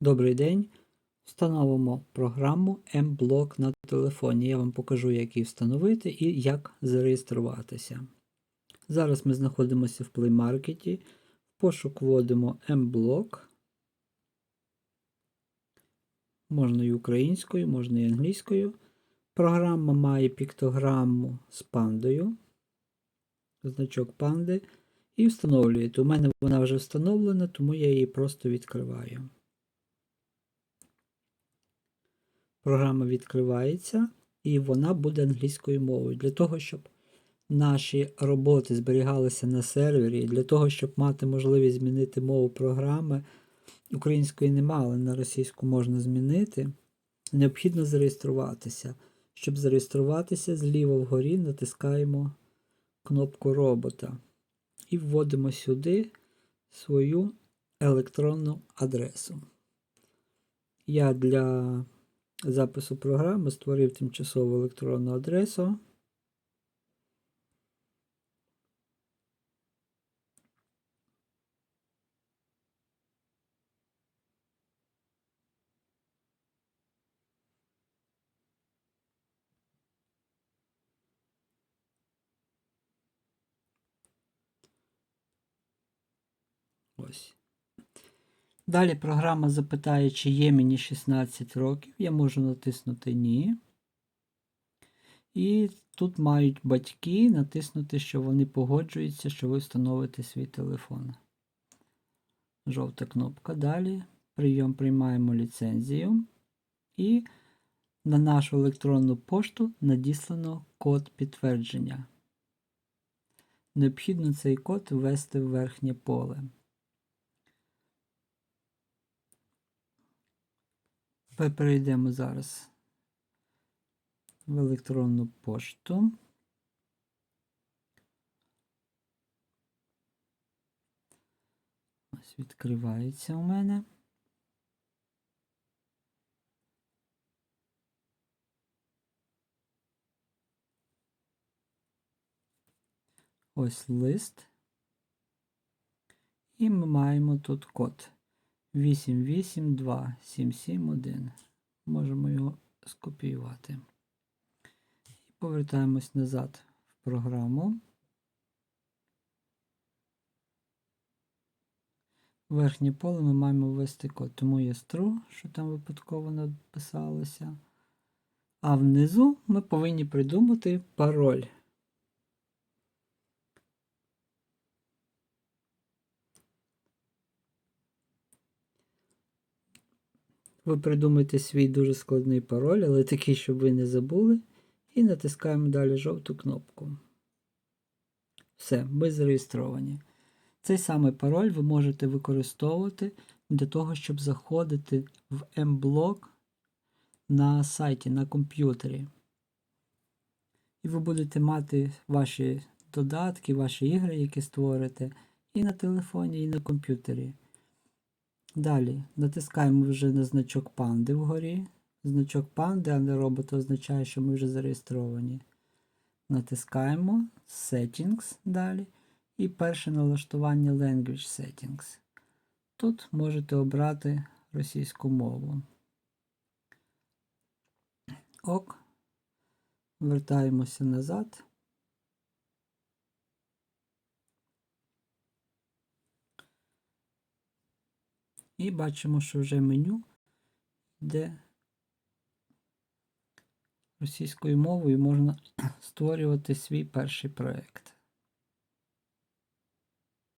Добрий день. Встановимо програму mBlock на телефоні. Я вам покажу, як її встановити і як зареєструватися. Зараз ми знаходимося в Play Market. В пошук вводимо mBlock. Можна і українською, можна і англійською. Програма має піктограму з пандою, значок панди, і встановлюєте. У мене вона вже встановлена, тому я її просто відкриваю. Програма відкривається і вона буде англійською мовою. Для того, щоб наші роботи зберігалися на сервері, для того, щоб мати можливість змінити мову програми, української немає, але на російську можна змінити, необхідно зареєструватися. Щоб зареєструватися, зліва вгорі натискаємо кнопку робота і вводимо сюди свою електронну адресу. Я для запису програми створив тимчасову електронну адресу. Ось. Далі програма запитає, чи є мені 16 років. Я можу натиснути Ні. І тут мають батьки натиснути, що вони погоджуються, що ви встановите свій телефон. Жовта кнопка. Далі. Прийом приймаємо ліцензію. І на нашу електронну пошту надіслано код підтвердження. Необхідно цей код ввести в верхнє поле. Перейдемо зараз в електронну пошту. Ось відкривається у мене. Ось лист. І ми маємо тут код. 882771. Можемо його скопіювати. І повертаємось назад в програму. Верхнє поле ми маємо ввести код, тому є true, що там випадково написалося. А внизу ми повинні придумати пароль. Ви придумаєте свій дуже складний пароль, але такий, щоб ви не забули. І натискаємо далі жовту кнопку. Все, ми зареєстровані. Цей самий пароль ви можете використовувати для того, щоб заходити в mBlock на сайті, на комп'ютері. І ви будете мати ваші додатки, ваші ігри, які створите, і на телефоні, і на комп'ютері. Далі натискаємо вже на значок панди вгорі. Значок панди, а не робота означає, що ми вже зареєстровані. Натискаємо Settings далі. І перше налаштування Language Settings. Тут можете обрати російську мову. Ок. Вертаємося назад. І бачимо, що вже меню де російською мовою можна створювати свій перший проєкт.